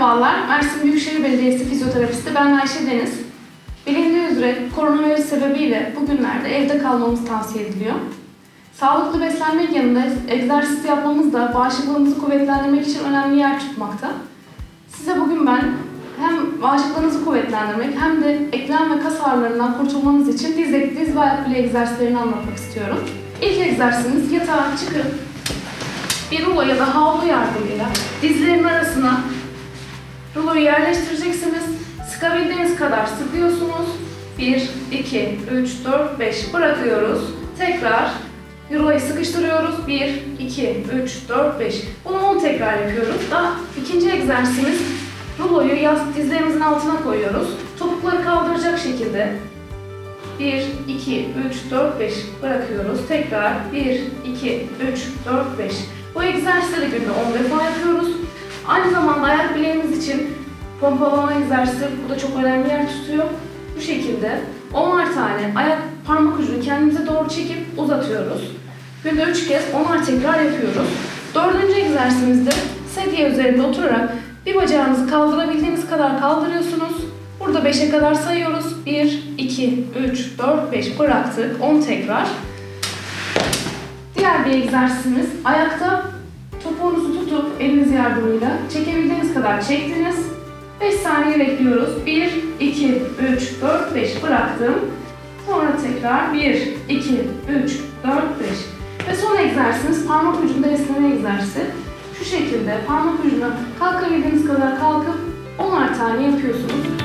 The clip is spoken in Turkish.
Merhabalar, Mersin Büyükşehir Belediyesi fizyoterapisti ben Ayşe Deniz. Bilindiği üzere koronavirüs sebebiyle bugünlerde evde kalmamız tavsiye ediliyor. Sağlıklı beslenmek yanında egzersiz yapmamız da bağışıklığımızı kuvvetlendirmek için önemli yer tutmakta. Size bugün ben hem bağışıklığınızı kuvvetlendirmek hem de eklem ve kas ağrılarından kurtulmanız için diz, diz ve ayak bile egzersizlerini anlatmak istiyorum. İlk egzersizimiz yatağa çıkıp bir rulo ya da havlu yardımıyla dizlerin arasına ruloyu yerleştireceksiniz. Sıkabildiğiniz kadar sıkıyorsunuz. 1, 2, 3, 4, 5 bırakıyoruz. Tekrar ruloyu sıkıştırıyoruz. 1, 2, 3, 4, 5. Bunu 10 tekrar yapıyoruz. Daha ikinci egzersizimiz ruloyu yaz, dizlerimizin altına koyuyoruz. Topukları kaldıracak şekilde 1, 2, 3, 4, 5 bırakıyoruz. Tekrar 1, 2, 3, 4, 5. Bu egzersizleri günde 10 defa bileğimiz için pompalama egzersizi bu da çok önemli yer tutuyor. Bu şekilde 10'ar tane ayak parmak ucunu kendimize doğru çekip uzatıyoruz. Günde 3 kez 10'ar tekrar yapıyoruz. Dördüncü egzersizimizde sedye üzerinde oturarak bir bacağınızı kaldırabildiğiniz kadar kaldırıyorsunuz. Burada 5'e kadar sayıyoruz. 1, 2, 3, 4, 5 bıraktık. 10 tekrar. Diğer bir egzersizimiz ayakta topuğunuzu tutup eliniz yardımıyla çekebildiğiniz kadar çektiniz. 5 saniye bekliyoruz. 1, 2, 3, 4, 5 bıraktım. Sonra tekrar 1, 2, 3, 4, 5. Ve son egzersizimiz parmak ucunda esneme egzersizi. Şu şekilde parmak ucuna kalkabildiğiniz kadar kalkıp 10'ar tane yapıyorsunuz.